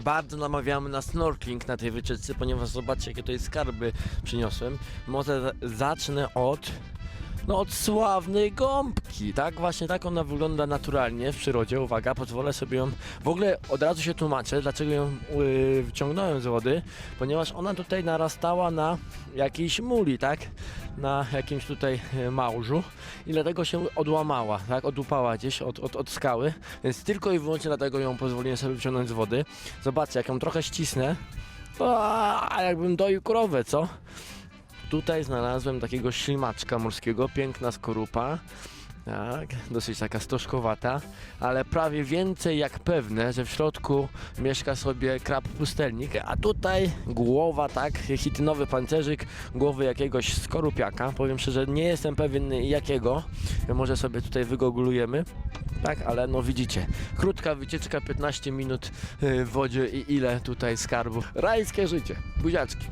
Bardzo namawiamy na snorkeling na tej wycieczce, ponieważ zobaczcie jakie tutaj skarby przyniosłem. Może za- zacznę od no od sławnej gąbki, tak? Właśnie tak ona wygląda naturalnie w przyrodzie. Uwaga, pozwolę sobie ją... W ogóle od razu się tłumaczę, dlaczego ją yy, wyciągnąłem z wody, ponieważ ona tutaj narastała na jakiejś muli, tak? Na jakimś tutaj e, małżu i dlatego się odłamała, tak? Odupała gdzieś od, od, od skały, więc tylko i wyłącznie dlatego ją pozwoliłem sobie wyciągnąć z wody. Zobaczcie, jak ją trochę ścisnę, a, jakbym doił krowę, co? Tutaj znalazłem takiego ślimaczka morskiego, piękna skorupa. Tak, dosyć taka stożkowata, ale prawie więcej jak pewne, że w środku mieszka sobie krab pustelnik, a tutaj głowa, tak, chitynowy pancerzyk głowy jakiegoś skorupiaka. Powiem szczerze, nie jestem pewien jakiego, może sobie tutaj wygooglujemy. Tak, ale no widzicie, krótka wycieczka, 15 minut y, w wodzie i ile tutaj skarbów. Rajskie życie, buziaczki.